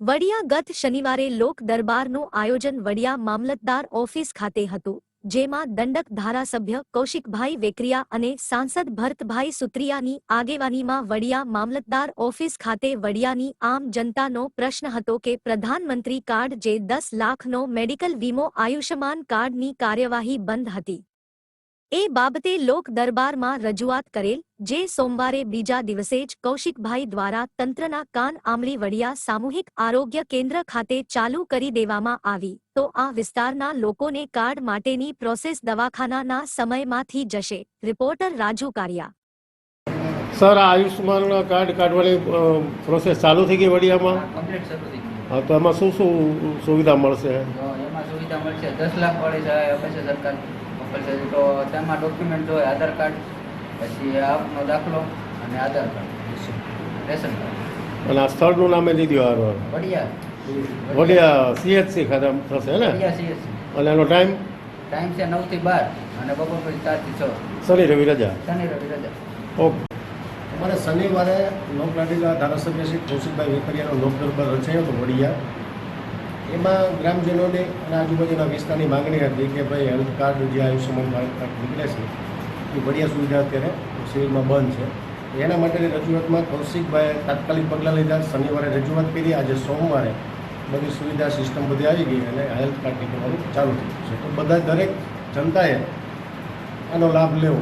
વડિયા ગત શનિવારે લોક દરબારનું આયોજન વડિયા મામલતદાર ઓફિસ ખાતે હતું, જેમાં દંડક ધારાસભ્ય કૌશિકભાઈ વેકરિયા અને સાંસદ ભરતભાઈ સુત્રિયાની આગેવાનીમાં વડિયા મામલતદાર ઓફિસ ખાતે વડિયાની આમ જનતાનો પ્રશ્ન હતો કે પ્રધાનમંત્રી કાર્ડ જે દસ લાખનો મેડિકલ વીમો આયુષ્યમાન કાર્ડની કાર્યવાહી બંધ હતી. એ બાબતે લોક દરબારમાં રજૂઆત કરેલ જે સોમવારે બીજા દિવસે જ કૌશિકભાઈ દ્વારા તંત્રના કાન આમળી વડિયા સામૂહિક આરોગ્ય કેન્દ્ર ખાતે ચાલુ કરી દેવામાં આવી તો આ વિસ્તારના લોકોને કાર્ડ માટેની પ્રોસેસ દવાખાનાના સમયમાંથી જશે reporter Raju Kariya. Sir Ayushman card કાઢવાની પ્રોસેસ ચાલુ થઈ ગઈ વડિયામાં? હા તો એમાં શું શું સુવિધા મળશે? એમાં સુવિધા મળશે. દસ લાખ વાળી સહાય આપે છે સરકાર આપે છે તો તેમાં ડોક્યુમેન્ટ જોઈએ આધાર કાર્ડ પછી આપનો દાખલો અને આધાર કાર્ડ રેશન કાર્ડ અને આ સ્થળનું નામે દીધું હારવાર વડિયા. વડિયા સીએચસી ખાતે થશે ને. અને એનો ટાઈમ ટાઈમ છે નવથી બાર અને બપોર પછી ચારથી છ. શનિ રવિ રજા? શનિ રવિ રજા. ઓકે. અમારે શનિવારે લોકલાડીના ધારાસભ્ય શ્રી કૌશિકભાઈ વેકરિયાનો લોક દરબાર રચાયો હતો વડિયા. એમાં ગ્રામજનોને અને આજુબાજુના વિસ્તારની માંગણી હતી કે ભાઈ હેલ્થ કાર્ડ જે આયુષ્યમાન ભારત કાર્ડ નીકળે છે, એ બઢિયા સુવિધા અત્યારે સિવિલમાં બંધ છે. એના માટેની રજૂઆતમાં કૌશિકભાઈએ તાત્કાલિક પગલાં લીધા. શનિવારે રજૂઆત કરી. આજે સોમવારે બધી સુવિધા સિસ્ટમ બધી આવી ગઈ અને હેલ્થ કાર્ડ નીકળવાનું ચાલુ થયું છે. તો બધા દરેક જનતાએ આનો લાભ લેવો.